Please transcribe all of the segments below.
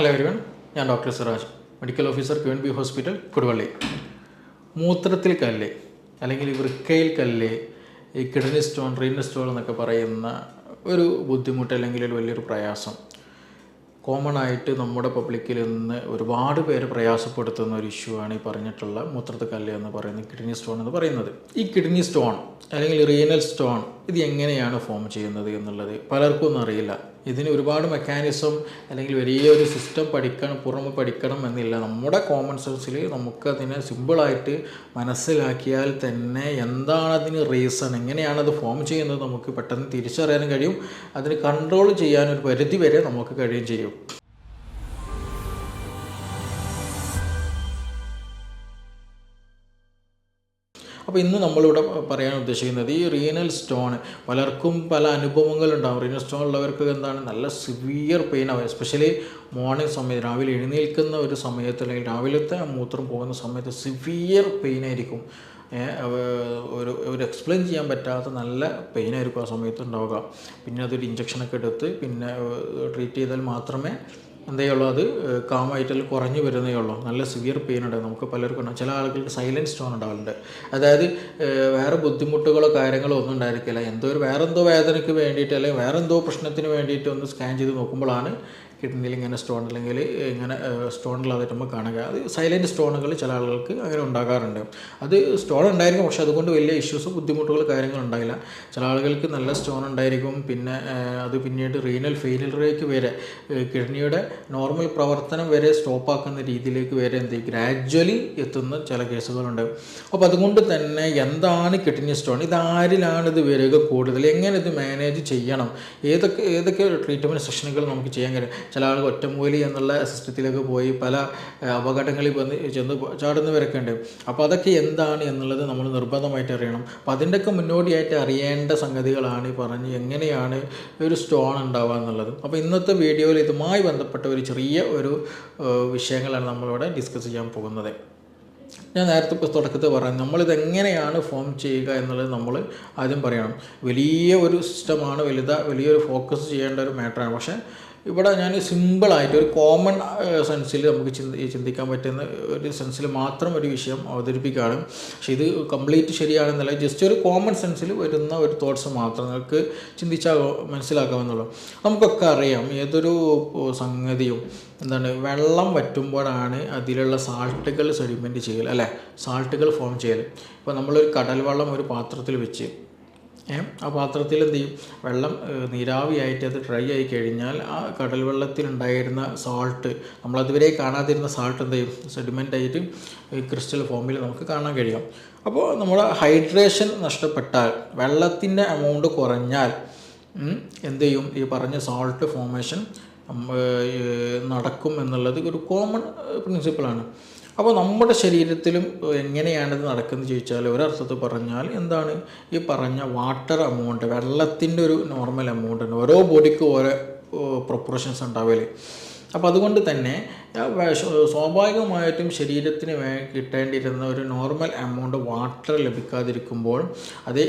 Hello everyone ഞാൻ doctor Siraj medical officer Q N B hospital Koduvally. മൂത്രത്തിൽ കല്ല് അല്ലെങ്കിൽ വൃക്കയിൽ കല്ല് ഈ കിഡ്നി സ്റ്റോൺ റീനൽ സ്റ്റോൺ എന്നൊക്കെ പറയുന്ന ഒരു ബുദ്ധിമുട്ട് അല്ലെങ്കിൽ ഒരു വലിയൊരു പ്രയാസം. കോമൺ ആയിട്ട് നമ്മുടെ പബ്ലിക്കിൽ നിന്ന് ഒരുപാട് പേര് പ്രയാസപ്പെടുത്തുന്ന ഒരു ഇഷ്യൂ ആണ് ഈ പറഞ്ഞിട്ടുള്ള മൂത്രത്തിൽ കല്ല് എന്ന് പറയുന്നത് കിഡ്നി സ്റ്റോൺ എന്ന് പറയുന്നത്. ഈ കിഡ്നി സ്റ്റോൺ അല്ലെങ്കിൽ റീനൽ സ്റ്റോൺ ഇത് എങ്ങനെയാണ് ഫോം ചെയ്യുന്നത് എന്നുള്ളത് പലർക്കും ഒന്നും അറിയില്ല. ഇതിന് ഒരുപാട് മെക്കാനിസം അല്ലെങ്കിൽ വലിയൊരു സിസ്റ്റം പഠിക്കണം പുറമെ പഠിക്കണം എന്നില്ല. നമ്മുടെ കോമൺ സെൻസിൽ നമുക്കതിനെ സിമ്പിളായിട്ട് മനസ്സിലാക്കിയാൽ തന്നെ എന്താണ് അതിന് റീസൺ എങ്ങനെയാണ് അത് ഫോം ചെയ്യുന്നത് നമുക്ക് പെട്ടെന്ന് തിരിച്ചറിയാനും കഴിയും. അതിന് കൺട്രോൾ ചെയ്യാൻ ഒരു പരിധി വരെ നമുക്ക് കഴിയും ചെയ്യും. അപ്പോൾ ഇന്ന് നമ്മളിവിടെ പറയാൻ ഉദ്ദേശിക്കുന്നത് ഈ റീനൽ സ്റ്റോൺ പലർക്കും പല അനുഭവങ്ങളുണ്ടാകും റീനൽ സ്റ്റോൺ ഉള്ളവർക്ക് എന്താണ്? നല്ല സിവിയർ പെയിൻ ആവും. എസ്പെഷ്യലി മോർണിംഗ് സമയത്ത് രാവിലെ എഴുന്നേൽക്കുന്ന ഒരു സമയത്ത് അല്ലെങ്കിൽ രാവിലത്തെ മൂത്രം പോകുന്ന സമയത്ത് സിവിയർ പെയിൻ ആയിരിക്കും. ഒരു ഒരു എക്സ്പ്ലെയിൻ ചെയ്യാൻ പറ്റാത്ത നല്ല പെയിൻ ആയിരിക്കും ആ സമയത്ത് ഉണ്ടാവുക. പിന്നെ അതൊരു ഇഞ്ചക്ഷനൊക്കെ എടുത്ത് പിന്നെ ട്രീറ്റ് ചെയ്താൽ മാത്രമേ എന്തേ ഉള്ളൂ? അത് കാമായിട്ടിൽ കുറഞ്ഞു വരുന്നേ ഉള്ളൂ. നല്ല സിവിയർ പെയിൻ ഉണ്ട്. നമുക്ക് പലർക്കും ചില ആളുകൾക്ക് സൈലൻസ് സ്റ്റോൺ ഉണ്ടാവലുണ്ട്. അതായത് വേറെ ബുദ്ധിമുട്ടുകളോ കാര്യങ്ങളോ ഒന്നും ഉണ്ടായിരിക്കില്ല. എന്തോ ഒരു വേറെന്തോ വേദനയ്ക്ക് വേണ്ടിയിട്ട് അല്ലെങ്കിൽ വേറെന്തോ പ്രശ്നത്തിന് വേണ്ടിയിട്ട് ഒന്ന് സ്കാൻ ചെയ്ത് നോക്കുമ്പോഴാണ് കിഡ്നിയിൽ ഇങ്ങനെ സ്റ്റോൺ അല്ലെങ്കിൽ ഇങ്ങനെ സ്റ്റോണിലാതായിട്ട് നമ്മൾ കാണുക. അത് സൈലന്റ് സ്റ്റോണുകൾ ചില ആളുകൾക്ക് അങ്ങനെ ഉണ്ടാകാറുണ്ട്. അത് സ്റ്റോൺ ഉണ്ടായിരിക്കും പക്ഷേ അതുകൊണ്ട് വലിയ ഇഷ്യൂസ് ബുദ്ധിമുട്ടുകൾ കാര്യങ്ങൾ ഉണ്ടാകില്ല. ചില ആളുകൾക്ക് നല്ല സ്റ്റോൺ ഉണ്ടായിരിക്കും പിന്നെ അത് പിന്നീട് റീനൽ ഫെയിലിയറിലേക്ക് വരെ കിഡ്നിയുടെ നോർമൽ പ്രവർത്തനം വരെ സ്റ്റോപ്പ് ആക്കുന്ന രീതിയിലേക്ക് വരെ എന്ത് ഗ്രാജ്വലി എത്തുന്ന ചില കേസുകളുണ്ട്. അപ്പോൾ അതുകൊണ്ട് തന്നെ എന്താണ് കിഡ്നി സ്റ്റോൺ ഇതാരിലാണ് ഇത് വരിക കൂടുതൽ? എങ്ങനെ ഇത് മാനേജ് ചെയ്യണം? ഏതൊക്കെ ഏതൊക്കെ ട്രീറ്റ്മെന്റ് സെഷനുകൾ നമുക്ക് ചെയ്യാൻ കഴിയും? ചില ആളുകൾ ഒറ്റമൂലി എന്നുള്ള സിസ്റ്റത്തിലേക്ക് പോയി പല അപകടങ്ങളിൽ വന്ന് ചെന്ന് ചാടുന്നവരൊക്കെ ഉണ്ട് അപ്പോൾ അതൊക്കെ എന്താണ് എന്നുള്ളത് നമ്മൾ നിർബന്ധമായിട്ട് അറിയണം. അപ്പോൾ അതിന്റെയൊക്കെ മുന്നോടിയായിട്ട് അറിയേണ്ട സംഗതികളാണ് ഈ പറഞ്ഞ് എങ്ങനെയാണ് ഒരു സ്റ്റോൺ ഉണ്ടാവുക എന്നുള്ളത്. അപ്പോൾ ഇന്നത്തെ വീഡിയോയിൽ ഇതുമായി ബന്ധപ്പെട്ട ഒരു ചെറിയ ഒരു വിഷയങ്ങളാണ് നമ്മളിവിടെ ഡിസ്കസ് ചെയ്യാൻ പോകുന്നത്. ഞാൻ നേരത്തെ ഇപ്പോൾ തുടക്കത്തിൽ പറഞ്ഞു നമ്മളിത് എങ്ങനെയാണ് ഫോം ചെയ്യുക എന്നുള്ളത് നമ്മൾ ആദ്യം പറയണം. വലിയ ഒരു സിസ്റ്റമാണ് വലുത വലിയൊരു ഫോക്കസ് ചെയ്യേണ്ട ഒരു മാറ്ററാണ്. പക്ഷേ ഇവിടെ ഞാൻ സിമ്പിളായിട്ട് ഒരു കോമൺ സെൻസിൽ നമുക്ക് ചിന്തി ചിന്തിക്കാൻ പറ്റുന്ന ഒരു സെൻസിൽ മാത്രം ഒരു വിഷയം അവതരിപ്പിക്കുകയാണ്. പക്ഷേ ഇത് കംപ്ലീറ്റ് ശരിയാണെന്നല്ല ജസ്റ്റ് ഒരു കോമൺ സെൻസിൽ വരുന്ന ഒരു തോട്ട്സ് മാത്രം നിങ്ങൾക്ക് ചിന്തിച്ചാൽ മനസ്സിലാക്കാമെന്നുള്ളൂ നമുക്കൊക്കെ അറിയാം ഏതൊരു സംഗതിയും എന്താണ് വെള്ളം വറ്റുമ്പോഴാണ് അതിലുള്ള സാൾട്ടുകൾ സെഡിമെന്റ് ചെയ്യൽ അല്ലേ സാൾട്ടുകൾ ഫോം ചെയ്യൽ ഇപ്പോൾ നമ്മളൊരു കടൽ വെള്ളം ഒരു പാത്രത്തിൽ വെച്ച് ആ പാത്രത്തിൽ എന്ത് ചെയ്യും? വെള്ളം നീരാവിയായിട്ട് അത് ഡ്രൈ ആയി കഴിഞ്ഞാൽ ആ കടൽ വെള്ളത്തിൽ ഉണ്ടായിരുന്ന സാൾട്ട് നമ്മൾ അതുവരെ കാണാതിരുന്ന സാൾട്ട് എന്ത് ചെയ്യും? സെഡിമെന്റ് ആയിട്ട് ക്രിസ്റ്റൽ ഫോമിൽ നമുക്ക് കാണാൻ കഴിയും. അപ്പോൾ നമ്മുടെ ഹൈഡ്രേഷൻ നഷ്ടപ്പെട്ടാൽ വെള്ളത്തിന്റെ എമൗണ്ട് കുറഞ്ഞാൽ എന്ത് ചെയ്യും? ഈ പറഞ്ഞ സാൾട്ട് ഫോമേഷൻ നടക്കും എന്നുള്ളത് ഒരു കോമൺ പ്രിൻസിപ്പിളാണ് അപ്പോൾ നമ്മുടെ ശരീരത്തിലും എങ്ങനെയാണിത് നടക്കുന്നത് ചോദിച്ചാൽ ഒരർത്ഥത്തിൽ പറഞ്ഞാൽ എന്താണ്? ഈ പറഞ്ഞ വാട്ടർ എമൗണ്ട് വെള്ളത്തിന്റെ ഒരു നോർമൽ എമൗണ്ട് ഉണ്ട് ഓരോ ബോഡിക്കും ഓരോ പ്രൊപ്പറേഷൻസ് ഉണ്ടാവില്ലേ അപ്പോൾ അതുകൊണ്ട് തന്നെ സ്വാഭാവികമായിട്ടും ശരീരത്തിന് കിട്ടേണ്ടിയിരുന്ന ഒരു നോർമൽ എമൗണ്ട് വാട്ടർ ലഭിക്കാതിരിക്കുമ്പോൾ അത്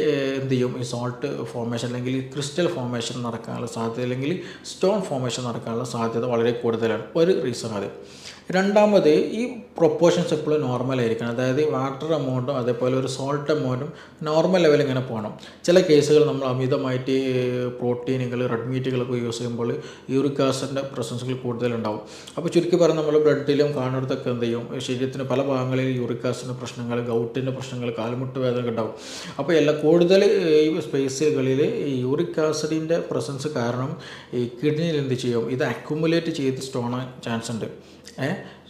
എന്ത് ചെയ്യും? ഈ സോൾട്ട് ഫോമേഷൻ അല്ലെങ്കിൽ ക്രിസ്റ്റൽ ഫോമേഷൻ നടക്കാനുള്ള സാധ്യത അല്ലെങ്കിൽ സ്റ്റോൺ ഫോമേഷൻ നടക്കാനുള്ള സാധ്യത വളരെ കൂടുതലാണ്. ഒരു റീസൺ അത്. രണ്ടാമത് ഈ പ്രൊപ്പോർഷൻസ് എപ്പോഴും നോർമൽ ആയിരിക്കണം. അതായത് വാട്ടർ എമൗണ്ടും അതേപോലെ ഒരു സോൾട്ട് എമൗണ്ടും നോർമൽ ലെവൽ ഇങ്ങനെ പോകണം. ചില കേസുകൾ നമ്മൾ അമിതമായിട്ട് പ്രോട്ടീനുകൾ റെഡ് മീറ്റുകളൊക്കെ യൂസ് ചെയ്യുമ്പോൾ യൂറിക് ആസിഡിന്റെ പ്രസൻസുകൾ കൂടുതലുണ്ടാവും. അപ്പോൾ ചുരുക്കി പറഞ്ഞാൽ നമ്മൾ ബ്ലഡിലും കാണുന്നിടത്തൊക്കെ എന്ത് ചെയ്യും? ശരീരത്തിന്റെ പല ഭാഗങ്ങളിൽ യൂറിക് ആസിഡിന്റെ പ്രശ്നങ്ങൾ ഗൗട്ടിന്റെ പ്രശ്നങ്ങൾ കാൽമുട്ട് വേദന ഉണ്ടാവും. അപ്പോൾ എല്ലാ കൂടുതൽ ഈ സ്പേസുകളിൽ ഈ യൂറിക് ആസിഡിന്റെ പ്രസൻസ് കാരണം ഈ കിഡ്നിയിൽ എന്ത് ചെയ്യും? ഇത് അക്യുമുലേറ്റ് ചെയ്ത് സ്റ്റോണാൻ ചാൻസ് ഉണ്ട്.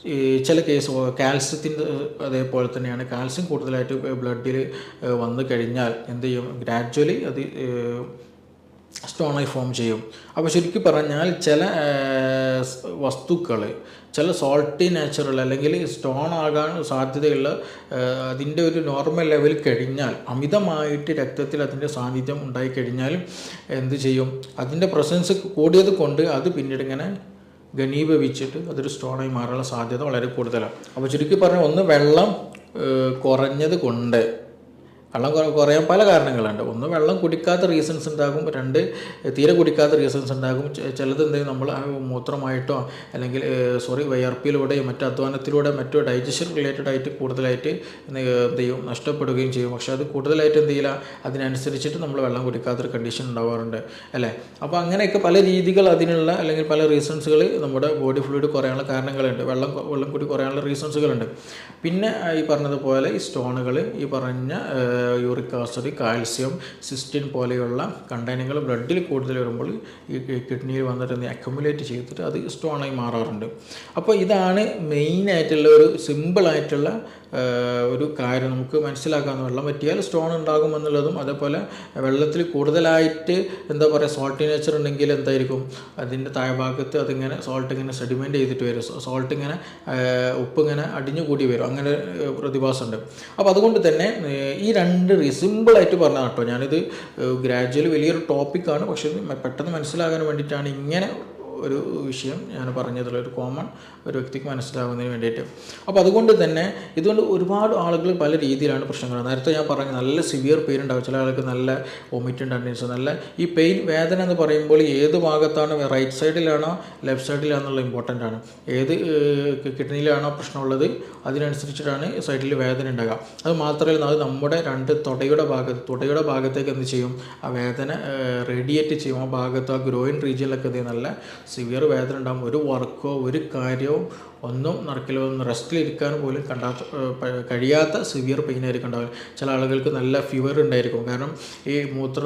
ഈ ചില കേസ് കാൽസ്യത്തിന്റെ അതേപോലെ തന്നെയാണ്. കാൽസ്യം കൂടുതലായിട്ട് ബ്ലഡിൽ വന്നു കഴിഞ്ഞാൽ എന്ത് ചെയ്യും? ഗ്രാജ്വലി അത് സ്റ്റോണായി ഫോം ചെയ്യും. അപ്പോൾ ശരിക്കും പറഞ്ഞാൽ ചില വസ്തുക്കൾ ചില സോൾട്ടി നാച്ചുറൽ അല്ലെങ്കിൽ സ്റ്റോൺ ആകാൻ സാധ്യതയുള്ള അതിന്റെ ഒരു നോർമൽ ലെവൽ കഴിഞ്ഞാൽ അമിതമായിട്ട് രക്തത്തിൽ അതിന്റെ സാന്നിധ്യം ഉണ്ടായിക്കഴിഞ്ഞാൽ എന്ത് ചെയ്യും? അതിന്റെ പ്രസൻസ് കൂടിയത് കൊണ്ട് അത് പിന്നീട് ഇങ്ങനെ ഘനീഭവിച്ചിട്ട് അതൊരു സ്റ്റോണായി മാറാനുള്ള സാധ്യത വളരെ കൂടുതലാണ്. അപ്പോൾ ചുരുക്കി പറഞ്ഞാൽ ഒന്ന് വെള്ളം കുറഞ്ഞത് കൊണ്ട് വെള്ളം കുറ- കുറയാൻ പല കാരണങ്ങളുണ്ട്. ഒന്ന് വെള്ളം കുടിക്കാത്ത റീസൺസ് ഉണ്ടാകും. രണ്ട് തീരെ കുടിക്കാത്ത റീസൺസ് ഉണ്ടാകും. ചിലത് എന്തെങ്കിലും നമ്മൾ മൂത്രമായിട്ടോ അല്ലെങ്കിൽ സോറി വയർപ്പിലൂടെയോ മറ്റു അധ്വാനത്തിലൂടെ മറ്റു ഡൈജഷൻ റിലേറ്റഡ് ആയിട്ട് കൂടുതലായിട്ട് എന്ത് ചെയ്യും നഷ്ടപ്പെടുകയും ചെയ്യും. പക്ഷേ അത് കൂടുതലായിട്ട് എന്ത് ചെയ്യില്ല? അതിനനുസരിച്ചിട്ട് നമ്മൾ വെള്ളം കുടിക്കാത്തൊരു കണ്ടീഷൻ ഉണ്ടാവാറുണ്ട്. അല്ലേ? അപ്പോൾ അങ്ങനെയൊക്കെ പല രീതികൾ അതിനുള്ള അല്ലെങ്കിൽ പല റീസൺസുകൾ നമ്മുടെ ബോഡി ഫ്ലൂയിഡ് കുറയാനുള്ള കാരണങ്ങളുണ്ട്. വെള്ളം വെള്ളം കൂടി കുറയാനുള്ള റീസൺസുകളുണ്ട് പിന്നെ ഈ പറഞ്ഞതുപോലെ ഈ സ്റ്റോണുകൾ ഈ പറഞ്ഞ യൂറിക് ആസിഡ് കാൽസ്യം സിസ്റ്റിൻ പോലെയുള്ള കണ്ടൈനുകൾ ബ്ലഡിൽ കൂടുതൽ വരുമ്പോൾ ഈ കിഡ്നിയിൽ വന്നിട്ട് അക്യുമുലേറ്റ് ചെയ്തിട്ട് അത് സ്റ്റോണായി മാറാറുണ്ട്. അപ്പോൾ ഇതാണ് മെയിനായിട്ടുള്ള ഒരു സിമ്പിളായിട്ടുള്ള ഒരു കാര്യം. നമുക്ക് മനസ്സിലാക്കാവുന്ന വെള്ളം പറ്റിയാൽ സ്റ്റോൺ ഉണ്ടാകും എന്നുള്ളതും അതേപോലെ വെള്ളത്തിൽ കൂടുതലായിട്ട് എന്താ പറയുക സോൾട്ട് നേച്ചർ ഉണ്ടെങ്കിൽ എന്തായിരിക്കും? അതിന്റെ താഴ്ഭാഗത്ത് അതിങ്ങനെ സോൾട്ട് ഇങ്ങനെ സെഡിമെന്റ് ചെയ്തിട്ട് വരും സോൾട്ട് ഇങ്ങനെ ഉപ്പ് ഇങ്ങനെ അടിഞ്ഞു കൂടി വരും. അങ്ങനെ പ്രതിഭാസമുണ്ട് അപ്പോൾ അതുകൊണ്ട് തന്നെ ഈ രണ്ട് സിമ്പിളായിട്ട് പറഞ്ഞ കേട്ടോ. ഞാനിത് ഗ്രാജുവലി വലിയൊരു ടോപ്പിക്കാണ് പക്ഷേ പെട്ടെന്ന് മനസ്സിലാകാൻ വേണ്ടിയിട്ടാണ് ഇങ്ങനെ ഒരു വിഷയം ഞാൻ പറഞ്ഞതിൽ ഒരു കോമൺ ഒരു വ്യക്തിക്ക് മനസ്സിലാകുന്നതിന് വേണ്ടിയിട്ട്. അപ്പോൾ അതുകൊണ്ട് തന്നെ ഇതുകൊണ്ട് ഒരുപാട് ആളുകൾ പല രീതിയിലാണ് പ്രശ്നങ്ങൾ. നേരത്തെ ഞാൻ പറഞ്ഞു നല്ല സിവിയർ പെയിൻ ഉണ്ടാവും. ചില ആൾക്ക് നല്ല വൊമിറ്റ് ടെൻഡൻസ് നല്ല ഈ പെയിൻ വേദന എന്ന് പറയുമ്പോൾ ഏത് ഭാഗത്താണ്? റൈറ്റ് സൈഡിലാണോ ലെഫ്റ്റ് സൈഡിലാണെന്നുള്ള ഇമ്പോർട്ടന്റ് ആണ്. ഏത് കിഡ്നിയിലാണോ പ്രശ്നമുള്ളത്? അതിനനുസരിച്ചിട്ടാണ് സൈഡിൽ വേദന ഉണ്ടാകുക അത് മാത്രമല്ല അത് നമ്മുടെ രണ്ട് തുടയുടെ ഭാഗത്ത് തുടയുടെ ഭാഗത്തേക്ക് എന്ത് ചെയ്യും? ആ വേദന റേഡിയേറ്റ് ചെയ്യും. ആ ഭാഗത്ത് ആ ഗ്രോയിൻ റീജിയനിലൊക്കെ നല്ല സിവിയർ വേദന ഉണ്ടാകും ഒരു വർക്കോ ഒരു കാര്യവും ഒന്നും നടക്കില്ല ഒന്ന് റെസ്റ്റിലിരിക്കാൻ പോലും കണ്ടാത്ത കഴിയാത്ത സിവിയർ പെയിൻ ആയിരിക്കും ഉണ്ടാവുക. ചില ആളുകൾക്ക് നല്ല ഫീവർ ഉണ്ടായിരിക്കും. കാരണം ഈ മൂത്ര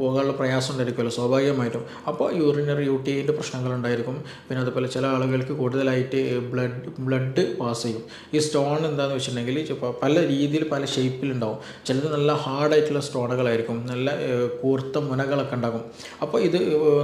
പോകാനുള്ള പ്രയാസം ഉണ്ടായിരിക്കുമല്ലോ സ്വാഭാവികമായിട്ടും. അപ്പോൾ യൂറിനറി യു ടി ഐന്റെ പ്രശ്നങ്ങൾ ഉണ്ടായിരിക്കും. പിന്നെ അതുപോലെ ചില ആളുകൾക്ക് കൂടുതലായിട്ട് ബ്ലഡ് ബ്ലഡ് പാസ് ചെയ്യും. ഈ സ്റ്റോൺ എന്താണെന്ന് വെച്ചിട്ടുണ്ടെങ്കിൽ പല രീതിയിൽ പല ഷേപ്പിലുണ്ടാവും ചിലത് നല്ല ഹാർഡായിട്ടുള്ള സ്റ്റോണുകളായിരിക്കും നല്ല കൂർത്ത മുനകളൊക്കെ ഉണ്ടാകും. അപ്പോൾ ഇത്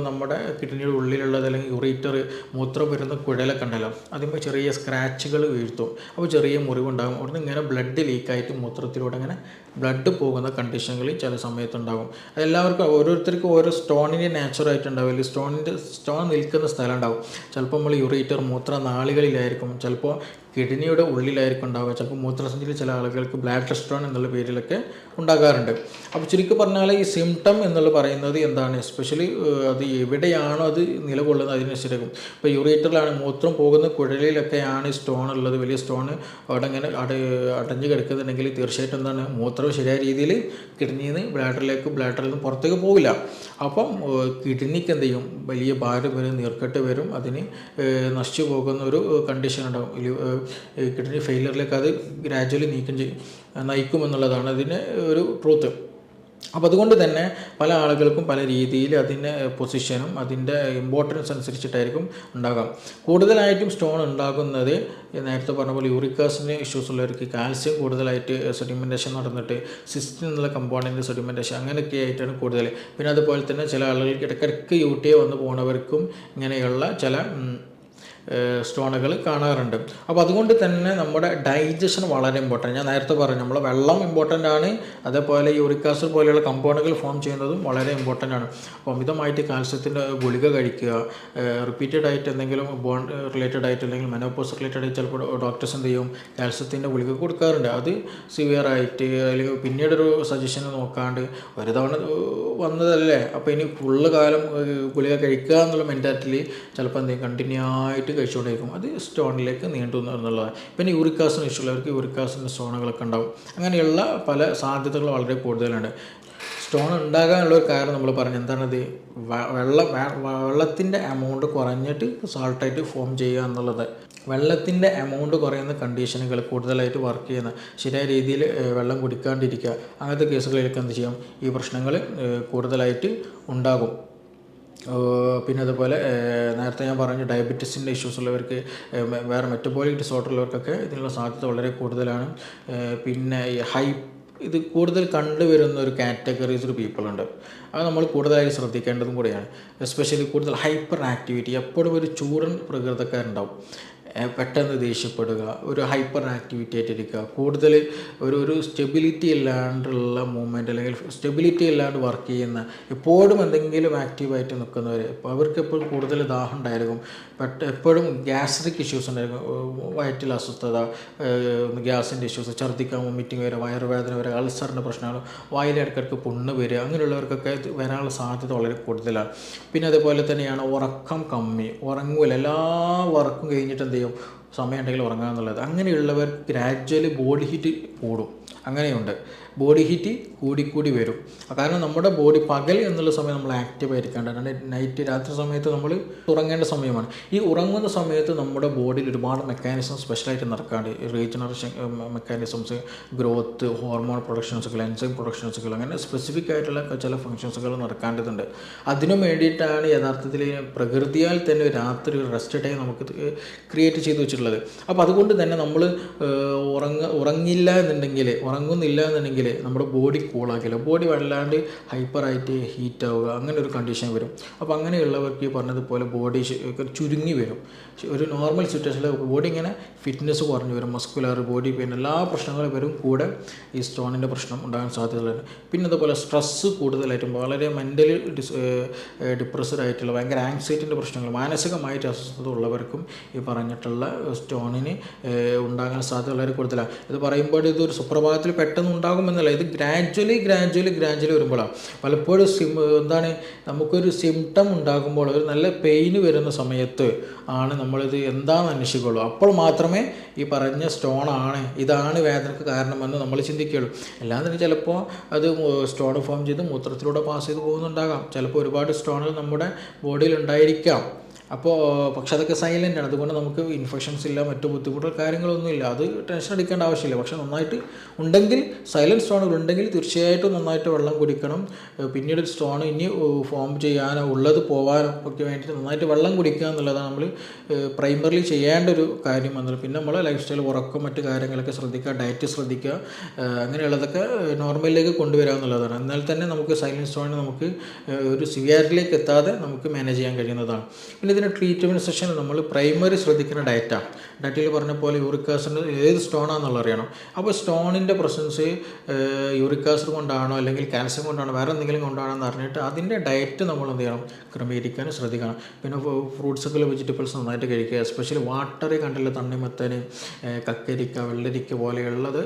നമ്മുടെ കിഡ്നിയുടെ ഉള്ളിലുള്ളത് അല്ലെങ്കിൽ യൂറീറ്റർ മൂത്രം വരുന്ന കുഴലൊക്കെ ഉണ്ടല്ലോ അതിന്മേൽ ചെറിയ സ്ക്രാച്ചുകൾ വീഴ്ത്തും. അപ്പോൾ ചെറിയ മുറിവുണ്ടാകും. അവിടുന്ന് ഇങ്ങനെ ബ്ലഡ് ലീക്കായിട്ട് മൂത്രത്തിലൂടെ അങ്ങനെ ബ്ലഡ് പോകുന്ന കണ്ടീഷനുകളിൽ ചില സമയത്തുണ്ടാകും. എല്ലാവർക്കും ഓരോരുത്തർക്കും ഓരോ സ്റ്റോണിന്റെ നാച്ചുറായിട്ടുണ്ടാവില്ല സ്റ്റോണിന്റെ സ്റ്റോൺ നിൽക്കുന്ന സ്ഥലം ഉണ്ടാകും ചിലപ്പോൾ നമ്മൾ യുറീറ്റർ മൂത്ര നാളികളിലായിരിക്കും ചിലപ്പോൾ കിഡ്നിയുടെ ഉള്ളിലായിരിക്കും ഉണ്ടാവുക. ചിലപ്പോൾ മൂത്രസഞ്ചിയിൽ ചില ആളുകൾക്ക് ബ്ലാക്ക് സ്റ്റോൺ എന്നുള്ള പേരിലൊക്കെ ഉണ്ടാകാറുണ്ട്. അപ്പോൾ ചുരുക്കി പറഞ്ഞാൽ ഈ സിംറ്റം എന്നുള്ള പറയുന്നത് എന്താണ്? എസ്പെഷ്യലി അത് എവിടെയാണോ അത് നിലകൊള്ളുന്നത് അതിനനുസരിക്കും ഇപ്പോൾ യൂറേറ്ററിലാണ് മൂത്രം പോകുന്ന കുഴലിലൊക്കെയാണ് സ്റ്റോൺ ഉള്ളത്. വലിയ സ്റ്റോൺ അവിടെ ഇങ്ങനെ അട അടഞ്ഞു കിടക്കുന്നുണ്ടെങ്കിൽ തീർച്ചയായിട്ടും എന്താണ്? മൂത്രം ശരിയായ രീതിയിൽ കിഡ്നിയിൽ നിന്ന് ബ്ലാഡറിലേക്ക് ബ്ലാഡറിൽ നിന്ന് പുറത്തേക്ക് പോവില്ല. അപ്പം കിഡ്നിക്ക് എന്ത് ചെയ്യും? വലിയ ഭാരം വരും നീർക്കെട്ട് വരും. അതിന് നശിച്ചു പോകുന്ന ഒരു കണ്ടീഷൻ ഉണ്ടാകും. കിഡ്നി ഫെയിലിയറിലേക്ക് അത് ഗ്രാജുവലി നീക്കം ചെയ്യും നയിക്കുമെന്നുള്ളതാണ് അതിന്റെ ഒരു ട്രൂത്ത്. അപ്പോൾ അതുകൊണ്ട് തന്നെ പല ആളുകൾക്കും പല രീതിയിൽ അതിന്റെ പൊസിഷനും അതിന്റെ ഇമ്പോർട്ടൻസ് അനുസരിച്ചിട്ടായിരിക്കും ഉണ്ടാകാം. കൂടുതലായിട്ടും സ്റ്റോൺ ഉണ്ടാകുന്നത് നേരത്തെ പറഞ്ഞ പോലെ യൂറിക്കാസിന് ഇഷ്യൂസ് ഉള്ളവർക്ക് കാൽസ്യം കൂടുതലായിട്ട് സെഡിമെന്റേഷൻ നടന്നിട്ട് സിസ്റ്റിൻ എന്നുള്ള കമ്പോണന്റ് സെഡിമെന്റേഷൻ അങ്ങനെയൊക്കെ ആയിട്ടാണ് കൂടുതൽ. പിന്നെ അതുപോലെ തന്നെ ചില ആളുകൾക്ക് ഇടയ്ക്കിടയ്ക്ക് യു ടി എ വന്ന് പോകുന്നവർക്കും ഇങ്ങനെയുള്ള ചില സ്റ്റോണുകൾ കാണാറുണ്ട്. അപ്പോൾ അതുകൊണ്ട് തന്നെ നമ്മുടെ ഡൈജഷൻ വളരെ ഇമ്പോർട്ടന്റ് ഞാൻ നേരത്തെ പറഞ്ഞു നമ്മൾ വെള്ളം ഇമ്പോർട്ടന്റ് ആണ്. അതേപോലെ യൂറിക് ആസിഡ് പോലെയുള്ള കമ്പൗണ്ടുകൾ ഫോം ചെയ്യുന്നതും വളരെ ഇമ്പോർട്ടന്റ് ആണ്. അപ്പോൾ അമിതമായിട്ട് കാൽസ്യത്തിന്റെ ഗുളിക കഴിക്കുക റിപ്പീറ്റഡ് ആയിട്ട് എന്തെങ്കിലും ബോൺ റിലേറ്റഡ് ആയിട്ട് അല്ലെങ്കിൽ മെനോപോസ് റിലേറ്റഡ് ആയിട്ട് ചിലപ്പോൾ ഡോക്ടേഴ്സ് എന്ത് ചെയ്യും? കാൽസ്യത്തിന്റെ ഗുളിക കൊടുക്കാറുണ്ട്. അത് സിവിയർ ആയിട്ട് അല്ലെങ്കിൽ പിന്നീടൊരു സജഷൻ നോക്കാണ്ട് ഒരു തവണ വന്നതല്ലേ? അപ്പോൾ ഇനി ഫുള്ള് കാലം ഗുളിക കഴിക്കുക എന്നുള്ള മെന്റാലിറ്റിയിൽ ചിലപ്പോൾ എന്ത് കണ്ടിന്യൂ ആയിട്ട് കഴിച്ചുകൊണ്ടിരിക്കും അത് സ്റ്റോണിലേക്ക് നീണ്ടുന്നു എന്നുള്ളതാണ്. പിന്നെ യൂറിക് ആസിഡ് ഇഷ്ടമുള്ളവർക്ക് യൂറിക് ആസിഡിന്റെ സ്റ്റോണുകളൊക്കെ ഉണ്ടാവും. അങ്ങനെയുള്ള പല സാധ്യതകൾ വളരെ കൂടുതലുണ്ട്. സ്റ്റോൺ ഉണ്ടാകാനുള്ള ഒരു കാരണം നമ്മൾ പറഞ്ഞു എന്താണത്? വെള്ളം വെള്ളത്തിന്റെ എമൗണ്ട് കുറഞ്ഞിട്ട് സാൾട്ടായിട്ട് ഫോം ചെയ്യുക എന്നുള്ളത്. വെള്ളത്തിന്റെ എമൗണ്ട് കുറയുന്ന കണ്ടീഷനുകൾ കൂടുതലായിട്ട് വർക്ക് ചെയ്യുന്ന ശരിയായ രീതിയിൽ വെള്ളം കുടിക്കാണ്ടിരിക്കുക. അങ്ങനത്തെ കേസുകളിലൊക്കെ എന്ത് ചെയ്യാം? ഈ പ്രശ്നങ്ങൾ കൂടുതലായിട്ട് ഉണ്ടാകും. പിന്നെ അതുപോലെ നേരത്തെ ഞാൻ പറഞ്ഞു ഡയബറ്റീസിന്റെ ഇഷ്യൂസ് ഉള്ളവർക്ക് വേറെ മെറ്റബോളിക് ഡിസോർഡർ ഉള്ളവർക്കൊക്കെ ഇതിനുള്ള സാധ്യത വളരെ കൂടുതലാണ്. പിന്നെ ഹൈ ഇത് കൂടുതൽ കണ്ടുവരുന്ന ഒരു കാറ്റഗറീസ് ഒരു പീപ്പിൾ ഉണ്ട്. അത് നമ്മൾ കൂടുതലായി ശ്രദ്ധിക്കേണ്ടതും കൂടിയാണ്. എസ്പെഷ്യലി കൂടുതൽ ഹൈപ്പർ ആക്ടിവിറ്റി എപ്പോഴും ഒരു ചൂടൻ പ്രകൃതക്കാരുണ്ടാവും. പെട്ടെന്ന് ദേഷ്യപ്പെടുക ഒരു ഹൈപ്പർ ആക്ടിവിറ്റി ആയിട്ടിരിക്കുക. കൂടുതൽ ഒരു ഒരു സ്റ്റെബിലിറ്റി ഇല്ലാണ്ടുള്ള മൂവ്മെന്റ് അല്ലെങ്കിൽ സ്റ്റെബിലിറ്റി ഇല്ലാണ്ട് വർക്ക് ചെയ്യുന്ന എപ്പോഴും എന്തെങ്കിലും ആക്റ്റീവായിട്ട് നിൽക്കുന്നവർ അവർക്ക് എപ്പോഴും കൂടുതൽ ദാഹം ഉണ്ടായിരിക്കും. പെട്ട എപ്പോഴും ഗ്യാസ്ട്രിക് ഇഷ്യൂസ് ഉണ്ടായിരിക്കും. വയറ്റിൽ അസ്വസ്ഥത ഗ്യാസിന്റെ ഇഷ്യൂസ് ഛർദ്ദിക്കാൻ വോമിറ്റിംഗ് വരിക വയറുവേദന വരിക അൾസറിന്റെ പ്രശ്നങ്ങൾ വായിലിടക്കിടക്ക് പുണ്ണ് വരിക അങ്ങനെയുള്ളവർക്കൊക്കെ വരാനുള്ള സാധ്യത വളരെ കൂടുതലാണ്. പിന്നെ അതുപോലെ തന്നെയാണ് ഉറക്കം കമ്മി. ഉറങ്ങൂല. എല്ലാ വർക്കും കഴിഞ്ഞിട്ട് എന്ത് ചെയ്യും സമയം ഉണ്ടെങ്കിൽ ഉറങ്ങുക എന്നുള്ളത് അങ്ങനെയുള്ളവർ ഗ്രാജ്വലി ബോഡി ഹീറ്റ് കൂടും. അങ്ങനെയുണ്ട്. ബോഡി ഹീറ്റ് കൂടിക്കൂടി വരും. കാരണം നമ്മുടെ ബോഡി പകൽ എന്നുള്ള സമയം നമ്മൾ ആക്റ്റീവ് ആയിരിക്കേണ്ട. നൈറ്റ് രാത്രി സമയത്ത് നമ്മൾ ഉറങ്ങേണ്ട സമയമാണ്. ഈ ഉറങ്ങുന്ന സമയത്ത് നമ്മുടെ ബോഡിയിൽ ഒരുപാട് മെക്കാനിസം സ്പെഷ്യലായിട്ട് നടക്കാണ്ട്. റീജനറേഷൻ മെക്കാനിസംസ് ഗ്രോത്ത് ഹോർമോൺ പ്രൊഡക്ഷൻസുകൾ എൻസൈം പ്രൊഡക്ഷൻസുകൾ അങ്ങനെ സ്പെസിഫിക് ആയിട്ടുള്ള ചില ഫങ്ഷൻസുകൾ നടക്കേണ്ടതുണ്ട്. അതിനു വേണ്ടിയിട്ടാണ് യഥാർത്ഥത്തിൽ പ്രകൃതിയാൽ തന്നെ രാത്രി ഒരു റെസ്റ്റ് ടൈം നമുക്ക് ക്രിയേറ്റ് ചെയ്ത് വെച്ചിട്ടുള്ളത്. അപ്പോൾ അതുകൊണ്ട് തന്നെ നമ്മൾ ഉറങ്ങ ഉറങ്ങില്ല എന്നുണ്ടെങ്കിൽ ഉറങ്ങുന്നില്ല എന്നുണ്ടെങ്കിൽ നമ്മുടെ ബോഡി കൂളാക്കില്ല ബോഡി വല്ലാണ്ട് ഹൈപ്പറായിട്ട് ഹീറ്റ് ആവുക അങ്ങനെ ഒരു കണ്ടീഷൻ വരും. അപ്പോൾ അങ്ങനെയുള്ളവർക്ക് ഈ പറഞ്ഞതുപോലെ ബോഡി ചുരുങ്ങി വരും. ഒരു നോർമൽ സിറ്റുവേഷനിൽ ബോഡി ഇങ്ങനെ ഫിറ്റ്നസ് കുറഞ്ഞു വരും. മസ്കുലർ ബോഡി പെയിൻ എല്ലാ പ്രശ്നങ്ങളും വരും. കൂടെ ഈ സ്റ്റോണിന്റെ പ്രശ്നം ഉണ്ടാകാൻ സാധ്യതകളുണ്ട് പിന്നെ അതുപോലെ സ്ട്രെസ്സ് കൂടുതലായിട്ടും വളരെ മെന്റലി ഡിസ് ഡിപ്രസ്ഡ് ആയിട്ടുള്ള ഭയങ്കര ആങ്സൈറ്റിന്റെ പ്രശ്നങ്ങൾ മാനസികമായിട്ട് അസ്വസ്ഥത ഉള്ളവർക്കും ഈ പറഞ്ഞിട്ടുള്ള സ്റ്റോണിന് ഉണ്ടാകാൻ സാധ്യത വളരെ കൂടുതലാണ് ഇത് പറയുമ്പോൾ ഇതൊരു സുപ്രഭാതത്തിൽ പെട്ടെന്ന് ഉണ്ടാകുമെന്നല്ല ഇത് ഗ്രാജ്വലി ഗ്രാജ്വലി ഗ്രാജ്വലി വരുമ്പോഴാണ് പലപ്പോഴും സിം എന്താണ് നമുക്കൊരു സിംറ്റം ഉണ്ടാകുമ്പോൾ ഒരു നല്ല പെയിന് വരുന്ന സമയത്ത് ആണ് നമ്മളിത് എന്താണെന്ന് അന്വേഷിക്കുള്ളൂ. അപ്പോൾ മാത്രമേ ഈ പറഞ്ഞ സ്റ്റോണാണ് ഇതാണ് വേദനക്ക് കാരണമെന്ന് നമ്മൾ ചിന്തിക്കുകയുള്ളൂ. അല്ലാതെ ചിലപ്പോൾ അത് സ്റ്റോൺ ഫോം ചെയ്ത് മൂത്രത്തിലൂടെ പാസ് ചെയ്ത് പോകുന്നുണ്ടാകാം. ചിലപ്പോൾ ഒരുപാട് സ്റ്റോണുകൾ നമ്മുടെ ബോഡിയിൽ ഉണ്ടായിരിക്കാം. അപ്പോൾ പക്ഷെ അതൊക്കെ സൈലന്റ് ആണ്. അതുകൊണ്ട് നമുക്ക് ഇൻഫെക്ഷൻസ് ഇല്ല മറ്റു ബുദ്ധിമുട്ടുകൾ കാര്യങ്ങളൊന്നും ഇല്ല. അത് ടെൻഷൻ അടിക്കേണ്ട ആവശ്യമില്ല. പക്ഷെ നന്നായിട്ട് ഉണ്ടെങ്കിൽ സൈലന്റ് സ്റ്റോണുകൾ ഉണ്ടെങ്കിൽ തീർച്ചയായിട്ടും നന്നായിട്ട് വെള്ളം കുടിക്കണം. പിന്നീട് സ്റ്റോൺ ഇനി ഫോം ചെയ്യാനോ ഉള്ളത് പോകാനോ ഒക്കെ വേണ്ടിയിട്ട് നന്നായിട്ട് വെള്ളം കുടിക്കുക എന്നുള്ളതാണ് നമ്മൾ പ്രൈമറിലി ചെയ്യേണ്ട ഒരു കാര്യം എന്നുള്ളത്. പിന്നെ നമ്മൾ ലൈഫ് സ്റ്റൈൽ ഉറക്കം മറ്റു കാര്യങ്ങളൊക്കെ ശ്രദ്ധിക്കുക ഡയറ്റ് ശ്രദ്ധിക്കുക അങ്ങനെയുള്ളതൊക്കെ നോർമലിലേക്ക് കൊണ്ടുവരിക എന്നുള്ളതാണ്. എന്നാൽ തന്നെ നമുക്ക് സൈലന്റ് സ്റ്റോണിന് നമുക്ക് ഒരു സിവിയറിലേക്ക് എത്താതെ നമുക്ക് മാനേജ് ചെയ്യാൻ കഴിയുന്നതാണ്. പിന്നെ ഇതിന് ട്രീറ്റ്മെന്റ് സെഷൻ നമ്മൾ പ്രൈമറി ശ്രദ്ധിക്കുന്ന ഡയറ്റാണ് ഡയറ്റിൽ പറഞ്ഞ പോലെ യൂറിക് ആസിഡ് ഏത് സ്റ്റോണാണെന്നുള്ള അറിയണം. അപ്പോൾ സ്റ്റോണിന്റെ പ്രസൻസ് യൂറിക് ആസിഡ് കൊണ്ടാണോ അല്ലെങ്കിൽ കാൽസ്യം കൊണ്ടാണോ വേറെ എന്തെങ്കിലും കൊണ്ടാണോ എന്ന് അറിഞ്ഞിട്ട് അതിന്റെ ഡയറ്റ് നമ്മൾ എന്ത് ചെയ്യണം? ക്രമീകരിക്കാൻ ശ്രദ്ധിക്കണം. പിന്നെ ഫ്രൂട്ട്സൊക്കെ വെജിറ്റബിൾസ് നന്നായിട്ട് കഴിക്കുക. എസ്പെഷ്യലി വാട്ടർ കണ്ടില്ല തണ്ണിമത്തന് കക്കരിക്ക വെള്ളരിക്ക പോലെയുള്ളത്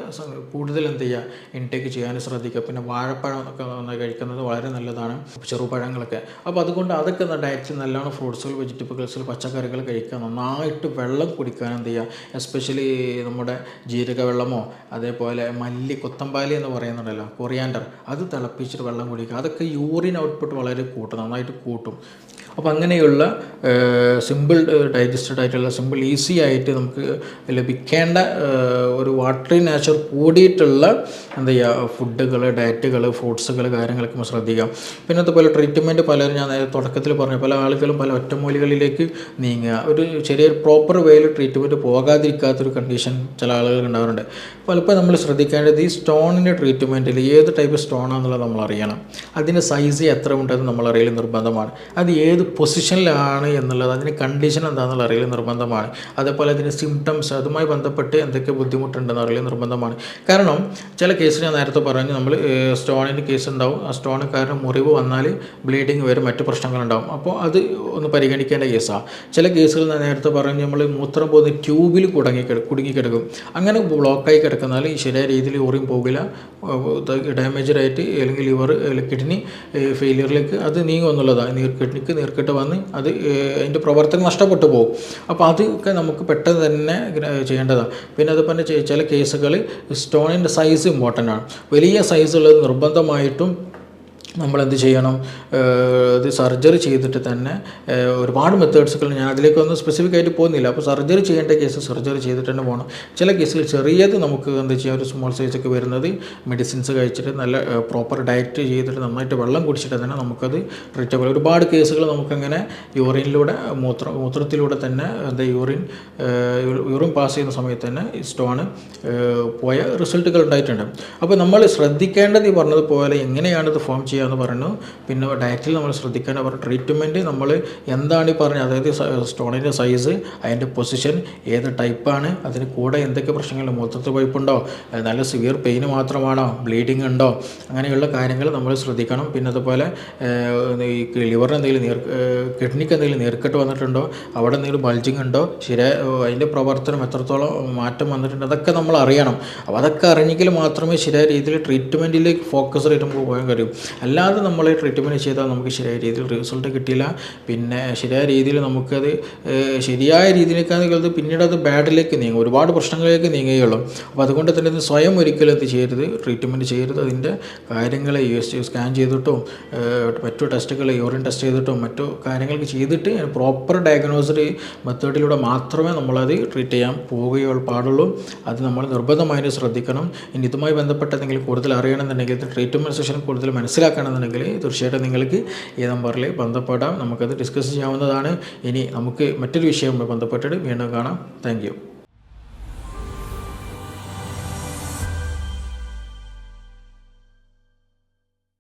കൂടുതൽ എന്ത് ചെയ്യുക? ഇൻടേക്ക് ചെയ്യാൻ ശ്രദ്ധിക്കുക. പിന്നെ വാഴപ്പഴം ഒക്കെ നന്നായി കഴിക്കുന്നത് വളരെ നല്ലതാണ്. ചെറുപഴങ്ങളൊക്കെ. അപ്പോൾ അതുകൊണ്ട് അതൊക്കെ ഡയറ്റ് നല്ലോണം ഫ്രൂട്ട്സുകൾ വെജിറ്റബിൾസിൽ പച്ചക്കറികൾ കഴിക്കുക. നന്നായിട്ട് വെള്ളം കുടിക്കാൻ എന്ത് ചെയ്യുക? എസ്പെഷ്യലി നമ്മുടെ ജീരക വെള്ളമോ അതേപോലെ മല്ലി കൊത്തമ്പാലി എന്ന് പറയുന്നുണ്ടല്ലോ കൊറിയാൻഡർ അത് തിളപ്പിച്ചിട്ട് വെള്ളം കുടിക്കുക. അതൊക്കെ യൂറിൻ ഔട്ട്പുട്ട് വളരെ കൂട്ടും നന്നായിട്ട് കൂട്ടും. അപ്പോൾ അങ്ങനെയുള്ള സിമ്പിൾ ഡൈജസ്റ്റഡ് ആയിട്ടുള്ള സിമ്പിൾ ഈസി ആയിട്ട് നമുക്ക് ലഭിക്കേണ്ട ഒരു വാട്ടറി നാച്ചർ കൂടിയിട്ടുള്ള എന്താ ചെയ്യുക ഫുഡുകൾ ഡയറ്റുകൾ ഫ്രൂട്ട്സുകൾ കാര്യങ്ങളൊക്കെ ശ്രദ്ധിക്കാം. പിന്നെ അതുപോലെ ട്രീറ്റ്മെന്റ് പലരും ഞാൻ തുടക്കത്തിൽ പറഞ്ഞു പല ആളുകളും പല ഒറ്റമൂലികളിലേക്ക് നീങ്ങുക. ഒരു ചെറിയൊരു പ്രോപ്പർ വേയിൽ ട്രീറ്റ്മെന്റ് പോകാതിരിക്കാത്തൊരു കണ്ടീഷൻ ചില ആളുകൾ ഉണ്ടാവാറുണ്ട്. പലപ്പോൾ നമ്മൾ ശ്രദ്ധിക്കേണ്ടത് ഈ സ്റ്റോണിന്റെ ട്രീറ്റ്മെന്റിൽ ഏത് ടൈപ്പ് സ്റ്റോണാണെന്നുള്ളത് നമ്മൾ അറിയണം. അതിന്റെ സൈസ് എത്ര ഉണ്ടെന്ന് നമ്മൾ അറിയൽ നിർബന്ധമാണ്. അത് ഏത് പൊസിഷനിലാണ് എന്നുള്ളത് അതിന് കണ്ടീഷൻ എന്താണെന്നുള്ള അറിയൽ നിർബന്ധമാണ്. അതേപോലെ അതിന്റെ സിംറ്റംസ് അതുമായി ബന്ധപ്പെട്ട് എന്തൊക്കെ ബുദ്ധിമുട്ടുണ്ടെന്ന് അറിയൽ നിർബന്ധമാണ്. കാരണം ചില കേസിൽ ഞാൻ നേരത്തെ പറഞ്ഞു നമ്മൾ സ്റ്റോണിന്റെ കേസ് ഉണ്ടാവും. ആ സ്റ്റോൺ കാരണം മുറിവ് വന്നാൽ ബ്ലീഡിങ് വരും മറ്റു പ്രശ്നങ്ങളുണ്ടാവും. അപ്പോൾ അത് ഒന്ന് പരിഗണിക്കേണ്ട കേസാണ് ചില കേസുകൾ ഞാൻ നേരത്തെ പറഞ്ഞു നമ്മൾ മൂത്രം പോകുന്ന ട്യൂബിൽ കുടങ്ങി കിട- കുടുങ്ങിക്കിടക്കും അങ്ങനെ ബ്ലോക്കായി കിടക്കുന്നാൽ ശരിയായ രീതിയിൽ ഊറിയും പോകില്ല. ഡാമേജ് ആയിട്ട് അല്ലെങ്കിൽ ലിവർ കിഡ്നി ഫെയിലിയറിലേക്ക് അത് നീങ്ങുമെന്നുള്ളതാണ് നീർ കിഡ്നിക്ക് നീർക്കെട്ട് വന്ന് അത് അതിന്റെ പ്രവർത്തനം നഷ്ടപ്പെട്ടു പോകും. അപ്പോൾ അതൊക്കെ നമുക്ക് പെട്ടെന്ന് തന്നെ ചെയ്യേണ്ടതാണ് പിന്നെ അതുപോലെ ചില കേസുകൾ സ്റ്റോണിന്റെ സൈസ് ഇമ്പോർട്ടന്റ് ആണ് വലിയ സൈസുള്ളത് നിർബന്ധമായിട്ടും നമ്മൾ എന്ത് ചെയ്യണം ഇത് സർജറി ചെയ്തിട്ട് തന്നെ ഒരുപാട് മെത്തേഡ്സുകൾ ഞാൻ അതിലേക്കൊന്നും സ്പെസിഫിക് ആയിട്ട് പോകുന്നില്ല. അപ്പോൾ സർജറി ചെയ്യേണ്ട കേസ് സർജറി ചെയ്തിട്ട് തന്നെ പോകണം. ചില കേസിൽ ചെറിയത് നമുക്ക് എന്ത് ചെയ്യാം? ഒരു സ്മോൾ സൈസൊക്കെ വരുന്നത് മെഡിസിൻസ് കഴിച്ചിട്ട് നല്ല പ്രോപ്പർ ഡയറ്റ് ചെയ്തിട്ട് നന്നായിട്ട് വെള്ളം കുടിച്ചിട്ട് തന്നെ നമുക്കത് ട്രീറ്റബിൾ ഒരുപാട് കേസുകൾ നമുക്കങ്ങനെ യൂറിനിലൂടെ മൂത്ര മൂത്രത്തിലൂടെ തന്നെ എന്താ യൂറിൻ യൂറിൻ പാസ് ചെയ്യുന്ന സമയത്ത് തന്നെ സ്റ്റോണ് പോയ റിസൾട്ടുകൾ ഉണ്ടായിട്ടുണ്ട്. അപ്പോൾ നമ്മൾ ശ്രദ്ധിക്കേണ്ടത് ഈ പറഞ്ഞതുപോലെ എങ്ങനെയാണ് ഇത് ഫോം ചെയ്യുക ചെയ്യാമെന്ന് പറഞ്ഞു. പിന്നെ ഡയറ്റിൽ നമ്മൾ ശ്രദ്ധിക്കാൻ പറഞ്ഞു ട്രീറ്റ്മെന്റ് നമ്മൾ എന്താണ് ഈ പറഞ്ഞത് അതായത് സ്റ്റോണിന്റെ സൈസ് അതിന്റെ പൊസിഷൻ ഏത് ടൈപ്പാണ് അതിന് കൂടെ എന്തൊക്കെ പ്രശ്നങ്ങൾ മൂത്രത്തിൽ പൈപ്പുണ്ടോ നല്ല സിവിയർ പെയിൻ മാത്രമാണോ ബ്ലീഡിങ് ഉണ്ടോ അങ്ങനെയുള്ള കാര്യങ്ങൾ നമ്മൾ ശ്രദ്ധിക്കണം. പിന്നെ അതുപോലെ ഈ ലിവറിന് എന്തെങ്കിലും നീർ കിഡ്നിക്ക് എന്തെങ്കിലും നീർക്കെട്ട് വന്നിട്ടുണ്ടോ അവിടെ എന്തെങ്കിലും ബൾജിങ് ഉണ്ടോ ശരി അതിന്റെ പ്രവർത്തനം എത്രത്തോളം മാറ്റം വന്നിട്ടുണ്ട് അതൊക്കെ നമ്മൾ അറിയണം. അപ്പോൾ അതൊക്കെ അറിഞ്ഞെങ്കിൽ മാത്രമേ ശരിയായ രീതിയിൽ ട്രീറ്റ്മെന്റിലേക്ക് ഫോക്കസ് ചെയ്തിട്ട് പോകാൻ കഴിയും. അല്ലാതെ നമ്മൾ ട്രീറ്റ്മെന്റ് ചെയ്താൽ നമുക്ക് ശരിയായ രീതിയിൽ റിസൾട്ട് കിട്ടില്ല പിന്നെ ശരിയായ രീതിയിൽ നമുക്കത് ശരിയായ രീതിയിലേക്കാണെങ്കിൽ പിന്നീട് അത് ബാഡിലേക്ക് നീങ്ങും. ഒരുപാട് പ്രശ്നങ്ങളിലേക്ക് നീങ്ങുകയുള്ളൂ. അപ്പോൾ അതുകൊണ്ട് തന്നെ ഇത് സ്വയം ഒരിക്കലും ഇത് ചെയ്യരുത്. ട്രീറ്റ്മെന്റ് ചെയ്യരുത്. അതിന്റെ കാര്യങ്ങൾ യൂസ് സ്കാൻ ചെയ്തിട്ടും മറ്റു ടെസ്റ്റുകൾ യൂറിൻ ടെസ്റ്റ് ചെയ്തിട്ടും മറ്റു കാര്യങ്ങളൊക്കെ ചെയ്തിട്ട് പ്രോപ്പർ ഡയഗ്നോസിഡ് മെത്തേഡിലൂടെ മാത്രമേ നമ്മളത് ട്രീറ്റ് ചെയ്യാൻ പോവുകയുള്ളൂ പാടുള്ളൂ. അത് നമ്മൾ നിർബന്ധമായിട്ട് ശ്രദ്ധിക്കണം. ഇനി ഇതുമായി ബന്ധപ്പെട്ട എന്തെങ്കിലും കൂടുതൽ അറിയണമെന്നുണ്ടെങ്കിൽ ട്രീറ്റ്മെന്റ് സെഷൻ കൂടുതൽ മനസ്സിലാക്കണമെന്നുണ്ടെങ്കിൽ തീർച്ചയായിട്ടും നിങ്ങൾക്ക് ഈ നമ്പറിൽ ബന്ധപ്പെടാം. നമുക്കത് ഡിസ്കസ് ചെയ്യാവുന്നതാണ്. ഇനി നമുക്ക് മറ്റൊരു വിഷയവുമായി ബന്ധപ്പെട്ടിട്ട് വീണ്ടും കാണാം. താങ്ക്